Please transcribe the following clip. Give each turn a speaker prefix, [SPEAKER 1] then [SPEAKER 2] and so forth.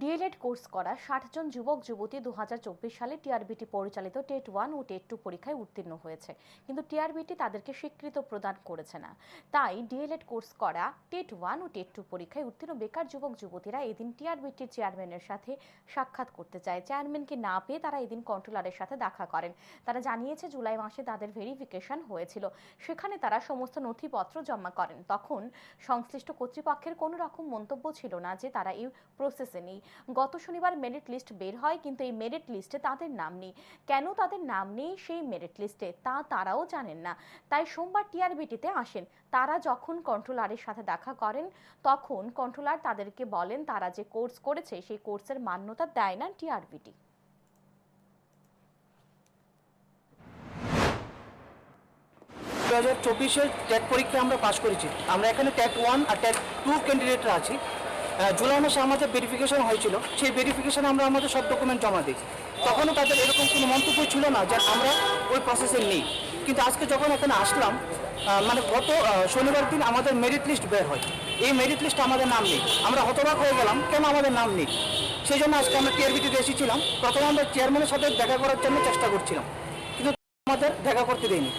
[SPEAKER 1] D.El.Ed course করা ষাট জন যুবক, যুবতী দু হাজার চব্বিশ সালে টিআরবিটি পরিচালিত টেট ওয়ান ও টেট টু পরীক্ষায় উত্তীর্ণ হয়েছে। কিন্তু টিআরবিটি তাদেরকে স্বীকৃত প্রদান করেছে না। তাই ডিএলএড কোর্স করা টেট ওয়ান ও টেট টু পরীক্ষায় উত্তীর্ণ বেকার যুবক, যুবতীরা এদিন টিআরবিটির চেয়ারম্যানের সাথে সাক্ষাৎ করতে চায়। চেয়ারম্যানকে না পেয়ে তারা এদিন কন্ট্রোলারের সাথে দেখা করেন। তারা জানিয়েছে, জুলাই মাসে তাদের ভেরিফিকেশন হয়েছিল। সেখানে তারা সমস্ত নথিপত্র জমা করেন। তখন সংশ্লিষ্ট কর্তৃপক্ষের কোনো রকম মন্তব্য ছিল না যে তারা এই প্রসেসে নেই। গত শনিবার মেরিট লিস্ট বের হয়, কিন্তু এই মেরিট লিস্টে তাদের নাম নেই। কেন তাদের নাম নেই? সেই মেরিট লিস্টে তা তারাও জানেন না। তাই সোমবার টিআরবিটিতে আসেন। তারা যখন কন্ট্রোলারের সাথে দেখা করেন, তখন কন্ট্রোলার তাদেরকে বলেন তারা যে কোর্স করেছে, সেই কোর্সের মান্যতা দেয় না টিআরবিটি
[SPEAKER 2] দু হাজার চব্বিশের ট্যাট পরীক্ষা আমরা পাশ করেছি। আমরা এখানে ট্যাট ওয়ান আর ট্যাট টু ক্যান্ডিডেটরা আছি। জুলাই মাসে আমাদের ভেরিফিকেশন হয়েছিল। সেই ভেরিফিকেশন আমরা আমাদের সব ডকুমেন্ট জমা দিই তখনও তাদের এরকম কোনো মন্তব্য ছিল না যে আমরা ওই প্রসেসে নেই। কিন্তু আজকে যখন এখানে আসলাম মানে গত শনিবার দিন আমাদের মেরিট লিস্ট বের হয়। এই মেরিট লিস্টে আমাদের নাম নেই। আমরা হতবাক হয়ে গেলাম, কেন আমাদের নাম নেই? সেই জন্য আজকে আমরা টিআরবিটিতে এসেছিলাম। প্রথমে আমরা চেয়ারম্যানের সাথে দেখা করার জন্য চেষ্টা করছিলাম। কিন্তু আমাদের দেখা করতে দেয়নি।